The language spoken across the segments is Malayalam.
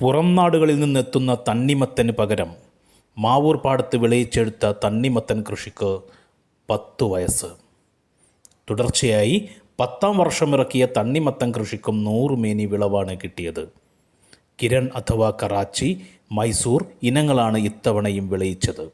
പുറം നാടുകളിൽ നിന്നെത്തുന്ന തണ്ണിമത്തന് പകരം മാവൂർ പാടത്ത് വിളയിച്ചെടുത്ത തണ്ണിമത്തൻ കൃഷിക്ക് പത്തു വയസ്സ്. തുടർച്ചയായി പത്താം വർഷം ഇറക്കിയ തണ്ണിമത്തൻ കൃഷിക്കും നൂറുമേനി വിളവാണ് കിട്ടിയത്. കിരൺ അഥവാ കറാച്ചി മൈസൂർ ഇനങ്ങളാണ് ഇത്തവണയും വിളയിച്ചത്.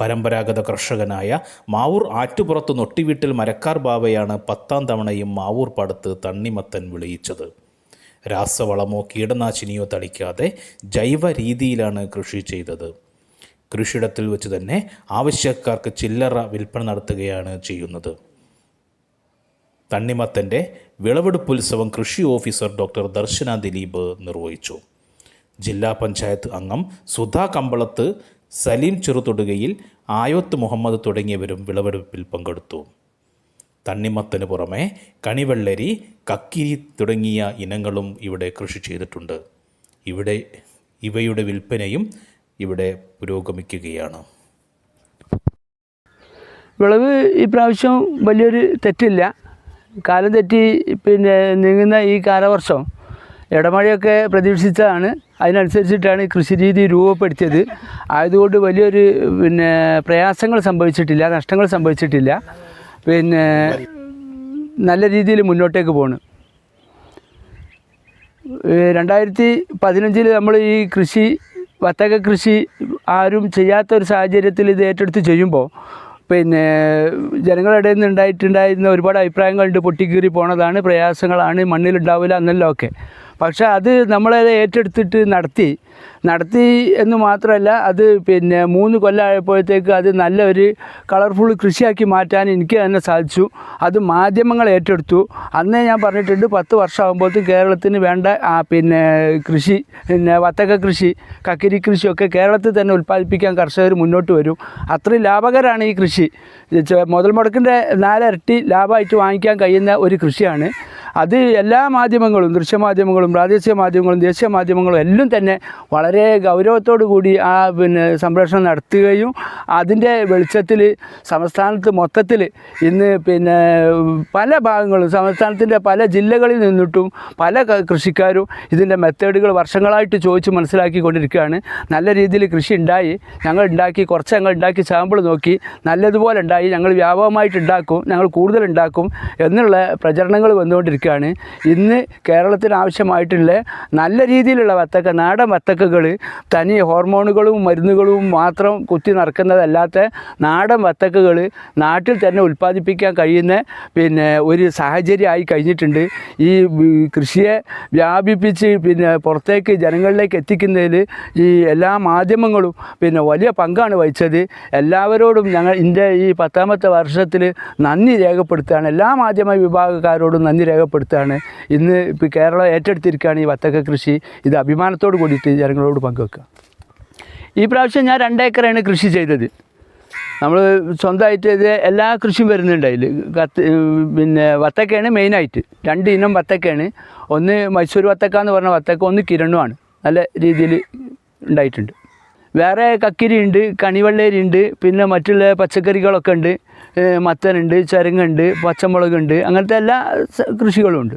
പരമ്പരാഗത കർഷകനായ മാവൂർ ആറ്റുപുറത്ത് നൊട്ടിവീട്ടിൽ മരക്കാർ ബാവയാണ് പത്താം തവണയും മാവൂർ പാടത്ത് തണ്ണിമത്തൻ വിളയിച്ചത്. രാസവളമോ കീടനാശിനിയോ തളിക്കാതെ ജൈവ രീതിയിലാണ് കൃഷി ചെയ്തത്. കൃഷിയിടത്തിൽ വെച്ച് തന്നെ ആവശ്യക്കാർക്ക് ചില്ലറ വിൽപ്പന നടത്തുകയാണ് ചെയ്യുന്നത്. തണ്ണിമത്തന്റെ വിളവെടുപ്പ് ഉത്സവം കൃഷി ഓഫീസർ ഡോക്ടർ ദർശന ദിലീപ് നിർവഹിച്ചു. ജില്ലാ പഞ്ചായത്ത് അംഗം സുധാ കമ്പളത്ത് സലീം ചെറുതൊടുകയിൽ ആയോത്ത് മുഹമ്മദ് തുടങ്ങിയവരും വിളവെടുപ്പിൽ പങ്കെടുത്തു. തണ്ണിമത്തന് പുറമെ കണിവെള്ളരി കക്കിരി തുടങ്ങിയ ഇനങ്ങളും ഇവിടെ കൃഷി ചെയ്തിട്ടുണ്ട്. ഇവിടെ ഇവയുടെ വിൽപ്പനയും ഇവിടെ പുരോഗമിക്കുകയാണ്. വിളവ് ഈ പ്രാവശ്യം വലിയൊരു തെറ്റില്ല. കാലം തെറ്റി പിന്നെ നീങ്ങുന്ന ഈ കാലവർഷം ഇടമഴയൊക്കെ പ്രതീക്ഷിച്ചതാണ്. അതിനനുസരിച്ചിട്ടാണ് കൃഷി രീതി രൂപപ്പെടുത്തിയത്. ആയതുകൊണ്ട് വലിയൊരു പിന്നെ പ്രയാസങ്ങൾ സംഭവിച്ചിട്ടില്ല നഷ്ടങ്ങൾ സംഭവിച്ചിട്ടില്ല. പിന്നെ നല്ല രീതിയിൽ മുന്നോട്ടേക്ക് പോണ്. രണ്ടായിരത്തി പതിനഞ്ചിൽ നമ്മൾ ഈ കൃഷി വത്തക കൃഷി ആരും ചെയ്യാത്ത ഒരു സാഹചര്യത്തിൽ ഇത് ഏറ്റെടുത്ത് ചെയ്യുമ്പോൾ പിന്നെ ജനങ്ങളുടെ നിന്ന് ഉണ്ടായിട്ടുണ്ടായിരുന്ന ഒരുപാട് അഭിപ്രായങ്ങളുണ്ട് പൊട്ടിക്കീറി പോണതാണ് പ്രയാസങ്ങളാണ് മണ്ണിലുണ്ടാവില്ല എന്നെല്ലാം ഒക്കെ. പക്ഷേ അത് നമ്മളത് ഏറ്റെടുത്തിട്ട് നടത്തി നടത്തി എന്ന് മാത്രമല്ല അത് പിന്നെ മൂന്ന് കൊല്ലമായപ്പോഴത്തേക്ക് അത് നല്ലൊരു കളർഫുൾ കൃഷിയാക്കി മാറ്റാൻ എനിക്ക് തന്നെ സാധിച്ചു. അത് മാധ്യമങ്ങൾ ഏറ്റെടുത്തു. അന്നേ ഞാൻ പറഞ്ഞിട്ടുണ്ട് പത്ത് വർഷമാകുമ്പോഴത്തേക്ക് കേരളത്തിന് വേണ്ട പിന്നെ കൃഷി പിന്നെ വത്തക്ക കൃഷി കക്കിരി കൃഷിയൊക്കെ കേരളത്തിൽ തന്നെ ഉൽപ്പാദിപ്പിക്കാൻ കർഷകർ മുന്നോട്ട് വരും. അത്രയും ലാഭകരമാണ് ഈ കൃഷി. മുതൽ മുടക്കിന്റെ നാലിരട്ടി ലാഭമായിട്ട് വാങ്ങിക്കാൻ കഴിയുന്ന ഒരു കൃഷിയാണ്. അത് എല്ലാ മാധ്യമങ്ങളും ദൃശ്യമാധ്യമങ്ങളും പ്രാദേശിക മാധ്യമങ്ങളും ദേശീയ മാധ്യമങ്ങളും എല്ലാം തന്നെ വളരെ ഗൗരവത്തോടു കൂടി ആ പിന്നെ സംപ്രേഷണം നടത്തുകയും അതിന്റെ വെളിച്ചത്തിൽ സംസ്ഥാനത്ത് മൊത്തത്തിൽ ഇന്ന് പിന്നെ പല ഭാഗങ്ങളും സംസ്ഥാനത്തിന്റെ പല ജില്ലകളിൽ നിന്നിട്ടും പല കൃഷിക്കാരും ഇതിന്റെ മെത്തേഡുകൾ വർഷങ്ങളായിട്ട് ചോദിച്ച് മനസ്സിലാക്കിക്കൊണ്ടിരിക്കുകയാണ്. നല്ല രീതിയിൽ കൃഷി ഉണ്ടായി. ഞങ്ങൾ ഉണ്ടാക്കി കുറച്ച് ഞങ്ങൾ ഉണ്ടാക്കി സാമ്പിൾ നോക്കി. നല്ലതുപോലെ ഉണ്ടായി. ഞങ്ങൾ വ്യാപകമായിട്ട് ഉണ്ടാക്കും. ഞങ്ങൾ കൂടുതൽ ഉണ്ടാക്കും എന്നുള്ള പ്രചരണങ്ങൾ വന്നുകൊണ്ടിരിക്കുകയാണ്. ഇന്ന് കേരളത്തിന് ആവശ്യമായിട്ടുള്ള നല്ല രീതിയിലുള്ള വത്തക്ക നാടൻ വത്തക്കകൾ തനി ഹോർമോണുകളും മരുന്നുകളും മാത്രം കുത്തി നടക്കുന്നതല്ലാത്ത നാടൻ വത്തക്കകൾ നാട്ടിൽ തന്നെ ഉൽപ്പാദിപ്പിക്കാൻ കഴിയുന്ന പിന്നെ ഒരു സാഹചര്യമായി കഴിഞ്ഞിട്ടുണ്ട്. ഈ കൃഷിയെ വ്യാപിപ്പിച്ച് പിന്നെ പുറത്തേക്ക് ജനങ്ങളിലേക്ക് എത്തിക്കുന്നതിൽ ഈ എല്ലാ മാധ്യമങ്ങളും പിന്നെ വലിയ പങ്കാണ് വഹിച്ചത്. എല്ലാവരോടും ഞങ്ങൾ എന്റെ ഈ പത്താമത്തെ വർഷത്തിൽ നന്ദി രേഖപ്പെടുത്തുകയാണ്. എല്ലാ മാധ്യമ വിഭാഗക്കാരോടും നന്ദി രേഖപ്പെടുത്തുകയാണ്. ഇന്ന് ഇപ്പോൾ കേരളം ഏറ്റെടുത്തിരിക്കുകയാണ് ഈ വത്തക്ക കൃഷി. ഇത് അഭിമാനത്തോട് കൂടിയിട്ട് ജനങ്ങളോട് പങ്കുവെക്കുക. ഈ പ്രാവശ്യം ഞാൻ രണ്ടേക്കറാണ് കൃഷി ചെയ്തത്. നമ്മൾ സ്വന്തമായിട്ട് ഇത് എല്ലാ കൃഷിയും വരുന്നുണ്ട് അതിൽ കത്ത് പിന്നെ വത്തക്കയാണ് മെയിനായിട്ട്. രണ്ട് ഇനം വത്തക്കയാണ്. ഒന്ന് മൈസൂർ വത്തക്ക എന്ന് പറഞ്ഞ വത്തക്ക ഒന്ന് കിരണുമാണ് നല്ല രീതിയിൽ ഉണ്ടായിട്ടുണ്ട്. വേറെ കക്കിരി ഉണ്ട് കണിവെള്ളേരി ഉണ്ട് പിന്നെ മറ്റുള്ള പച്ചക്കറികളൊക്കെ ഉണ്ട്. മത്തനുണ്ട് ചരങ്ങുണ്ട് പച്ചമുളകുണ്ട് അങ്ങനത്തെ എല്ലാ കൃഷികളും ഉണ്ട്.